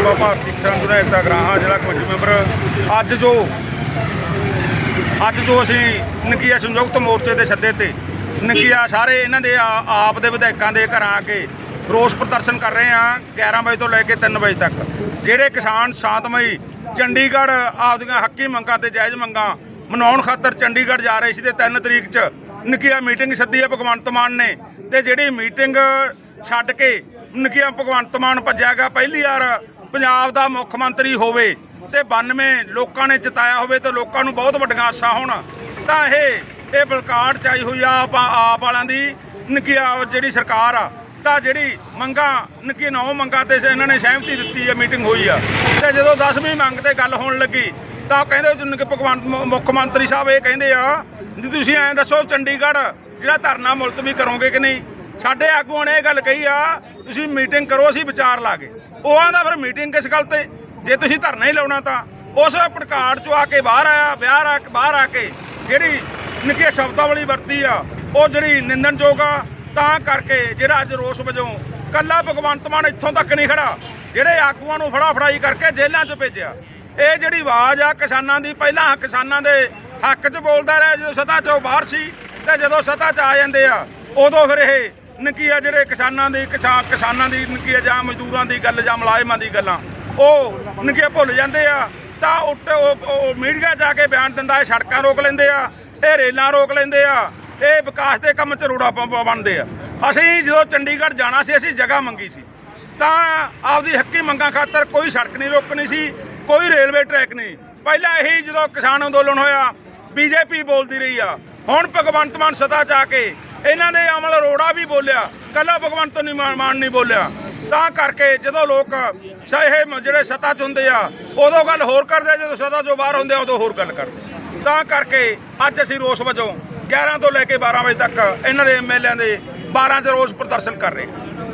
ਸੂਬਾ ਭਾਰਤੀ ਕਿਸਾਨ ਯੂਨੀਅਨ ਏਕਤਾ ਗਰਾਹਾਂ, ਜ਼ਿਲ੍ਹਾ ਕਮੇਟੀ ਮੈਂਬਰ, ਅੱਜ ਜੋ ਅੱਜ ਜੋ ਅਸੀਂ ਨਕੀਆ ਸੰਯੁਕਤ ਮੋਰਚੇ ਦੇ ਸੱਦੇ ਤੇ ਨਕੀਆ ਸਾਰੇ ਇਹਨਾਂ ਦੇ ਆਪ ਦੇ ਵਿਧਾਇਕਾਂ ਦੇ ਘਰਾਂ ਆ ਕੇ ਰੋਸ ਪ੍ਰਦਰਸ਼ਨ ਕਰ ਰਹੇ ਆ 11 ਵਜੇ ਤੋਂ ਲੈ ਕੇ 3 ਵਜੇ ਤੱਕ। ਜਿਹੜੇ ਕਿਸਾਨ ਸ਼ਾਂਤਮਈ ਚੰਡੀਗੜ੍ਹ ਆਪਦੀਆਂ ਹੱਕੀ ਮੰਗਾਂ ਤੇ ਜਾਇਜ਼ ਮੰਗਾਂ ਮਨਾਉਣ ਖਾਤਰ ਚੰਡੀਗੜ੍ਹ ਜਾ ਰਹੇ ਸੀ ਤੇ 3 ਤਰੀਕ 'ਚ ਨਕੀਆ ਮੀਟਿੰਗ ਸੱਦੀ ਹੈ ਭਗਵੰਤ ਮਾਨ ਨੇ ਤੇ ਜਿਹੜੀ ਮੀਟਿੰਗ ਛੱਡ ਕੇ ਨਕੀਆ ਭਗਵੰਤ ਮਾਨ ਭੱਜਿਆ ਗਿਆ, ਪਹਿਲੀ ਵਾਰ ਪੰਜਾਬ ਦਾ ਮੁੱਖ ਮੰਤਰੀ ਹੋਵੇ ਤੇ 92 ਲੋਕਾਂ ਨੇ ਜਿਤਾਇਆ ਹੋਵੇ ਤੇ ਲੋਕਾਂ ਨੂੰ ਬਹੁਤ ਵੱਡੀਆਂ ਆਸਾਂ ਹੋਣ, ਤਾਂ ਇਹ ਇਹ ਬਲਕਾਟ ਚਾਈ ਹੋਈ ਆ, ਆਪਾਂ ਆਪ ਵਾਲਿਆਂ ਦੀ ਨਕੀਆ ਜਿਹੜੀ ਸਰਕਾਰ ਆ, ਤਾਂ ਜਿਹੜੀ ਮੰਗਾਂ, ਨਕੀ ਨੌ ਮੰਗਾਂ ਤੇ ਇਹਨਾਂ ਨੇ ਸਹਿਮਤੀ ਦਿੱਤੀ ਆ, ਮੀਟਿੰਗ ਹੋਈ ਆ। ਤੇ ਜਦੋਂ 10ਵੀਂ ਮੰਗ ਤੇ ਗੱਲ ਹੋਣ ਲੱਗੀ, ਤਾਂ ਕਹਿੰਦੇ ਜਿੰਨ ਕਿ ਭਗਵੰਤ ਮੁੱਖ ਮੰਤਰੀ ਸਾਹਿਬ ਇਹ ਕਹਿੰਦੇ ਆ ਜੀ ਤੁਸੀਂ ਐਂ ਦੱਸੋ, ਚੰਡੀਗੜ੍ਹ ਜਿਹੜਾ ਧਰਨਾ ਮੁਲਤਵੀ ਕਰੋਗੇ ਕਿ ਨਹੀਂ? ਸਾਡੇ ਆਗੂਆਂ ਨੇ ਇਹ ਗੱਲ ਕਹੀ ਆ, ਤੁਸੀਂ ਮੀਟਿੰਗ ਕਰੋ, ਅਸੀਂ ਵਿਚਾਰ ਲਾਗੇ ਉਹ ਆਂਦਾ ਫਿਰ ਮੀਟਿੰਗ ਕਿਸ ਗੱਲ ਤੇ? ਜੇ ਤੁਸੀਂ ਧਰਨਾ ਹੀ ਲਾਉਣਾ ਤਾਂ। ਉਸ ਪਟਕਾੜ ਚੋਂ ਆ ਕੇ ਬਾਹਰ ਆਇਆ ਬਾਹਰ ਆ ਕੇ ਬਾਹਰ ਆ ਕੇ ਜਿਹੜੀ ਨਿੱਕੀ ਸ਼ਬਦਾਵਲੀ ਵਰਤੀ ਆ, ਉਹ ਜਿਹੜੀ ਨਿੰਦਣਯੋਗ ਆ, ਤਾਂ ਕਰਕੇ ਜਿਹੜਾ ਅੱਜ ਰੋਸ ਵਜੋਂ ਕੱਲਾ ਭਗਵੰਤ ਮਾਨ ਇੱਥੋਂ ਤੱਕ ਨਹੀਂ ਖੜਾ, ਜਿਹੜੇ ਆਗੂਆਂ ਨੂੰ ਫੜਾ ਫੜਾਈ ਕਰਕੇ ਜੇਲ੍ਹਾਂ 'ਚ ਭੇਜਿਆ। ਇਹ ਜਿਹੜੀ ਆਵਾਜ਼ ਆ, ਕਿਸਾਨਾਂ ਦੀ, ਪਹਿਲਾਂ ਕਿਸਾਨਾਂ ਦੇ ਹੱਕ 'ਚ ਬੋਲਦਾ ਰਿਹਾ, ਜਦੋਂ ਸਤਾ 'ਚੋਂ ਬਾਹਰ ਸੀ, ਤੇ ਜਦੋਂ ਸਤਾ 'ਚ ਆ ਜਾਂਦੇ ਆ, ਉਦੋਂ ਫਿਰ ਇਹ ਨਕੀਆ ਜਿਹੜੇ ਕਿਸਾਨਾਂ ਦੀ ਕਿਸਾਨ ਕਿਸਾਨਾਂ ਦੀ ਨਕੀਆ ਜਾਂ ਮਜ਼ਦੂਰਾਂ ਦੀ ਗੱਲ ਜਾਂ ਮੁਲਾਜ਼ਮਾਂ ਦੀ ਗੱਲਾਂ, ਉਹ ਨਕੀਆ ਭੁੱਲ ਜਾਂਦੇ ਆ। ਤਾਂ ਉੱਟ ਉਹ- ਉਹ ਮੀਡੀਆ ਜਾ ਕੇ ਬਿਆਨ ਦਿੰਦਾ ਇਹ ਸੜਕਾਂ ਰੋਕ ਲੈਂਦੇ ਆ, ਇਹ ਰੇਲਾਂ ਰੋਕ ਲੈਂਦੇ ਆ, ਇਹ ਵਿਕਾਸ ਦੇ ਕੰਮ 'ਚ ਰੋੜਾ ਬਣਦੇ ਆ। ਅਸੀਂ ਜਦੋਂ ਚੰਡੀਗੜ੍ਹ ਜਾਣਾ ਸੀ, ਅਸੀਂ ਜਗ੍ਹਾ ਮੰਗੀ ਸੀ। ਤਾਂ ਆਪਦੀ ਹੱਕੀ ਮੰਗਾਂ ਖਾਤਰ ਕੋਈ ਸੜਕ ਨਹੀਂ ਰੋਕਣੀ ਸੀ, ਕੋਈ ਰੇਲਵੇ ਟਰੈਕ ਨਹੀਂ। ਪਹਿਲਾਂ ਇਹੀ ਜਦੋਂ ਕਿਸਾਨ ਅੰਦੋਲਨ ਹੋਇਆ, ਬੀਜੇਪੀ ਬੋਲਦੀ ਰਹੀ ਆ। ਹੁਣ ਭਗਵੰਤ ਮਾਨ ਸਤਾ ਚ ਆ ਕੇ ਇਹਨਾਂ ਦੇ ਅਮਲ ਅਰੋੜਾ ਵੀ ਬੋਲਿਆ ਕੱਲਾ ਭਗਵੰਤ ਨਹੀਂ ਮਾਨ ਮਾਨ ਨਹੀਂ ਬੋਲਿਆ। ਤਾਂ ਕਰਕੇ ਜਦੋਂ ਲੋਕ ਸਹੇ ਜਿਹੜੇ ਸਤਾ ਚ ਹੁੰਦੇ ਆ ਉਦੋਂ ਗੱਲ ਹੋਰ ਕਰਦੇ ਆ, ਜਦੋਂ ਸਤਾ ਚੋਂ ਬਾਹਰ ਹੁੰਦੇ ਆ ਉਦੋਂ ਹੋਰ ਗੱਲ ਕਰਦੇ ਤਾਂ ਕਰਕੇ ਅੱਜ ਅਸੀਂ ਰੋਸ ਵਜੋਂ 11 ਤੋਂ ਲੈ ਕੇ 12 ਵਜੇ ਤੱਕ ਇਹਨਾਂ ਦੇ ਐਮਐਲਏਆਂ ਦੇ 12 ਚ ਰੋਸ ਪ੍ਰਦਰਸ਼ਨ ਕਰ ਰਹੇ